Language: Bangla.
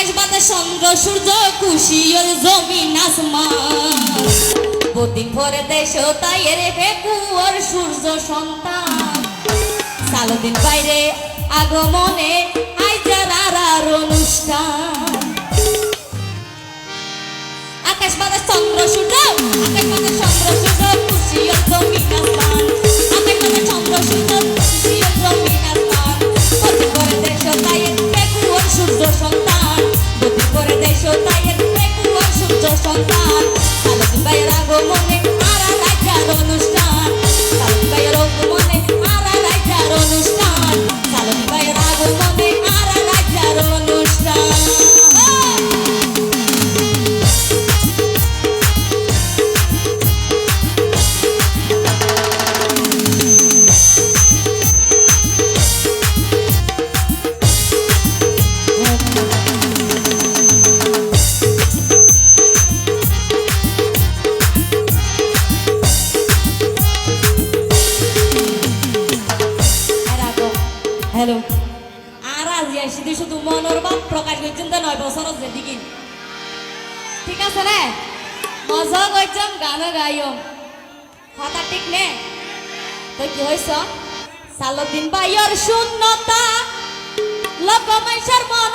আকাশ বাতাস চন্দ্র সূর্য খুশি ওর জমিন, আসমান। বহুদিন পরে দেশ তাই রে ফেকুয়ার সূর্য সন্তান। সালদিন বাইরে আগমনে আইজার আর অনুষ্ঠান। আকাশ বাতাস, চন্দ্র, সূর্য, আকাশ বাতাস, চন্দ্র, সূর্য খুশি ওর জমিন, আসমান। আকাশ বাতাস, চন্দ্র, সূর্য জমিন, আসমান। বহুদিন পরে দেশ তাই সূর্য সন্তান। বাইরে আগমনে আর রাজার অনুষ্ঠান হ্যালো। আর আজি তুই শুধু মনের বাপ প্রকাশ করছেন তো নয় বছর যে দিকে ঠিক আছে রে মজা করছম গানও গাইম হঠাৎ ঠিক নে? তো কি হয়েছ সালদিন বাইয়ের শূন্যতা লোক মাইসের মন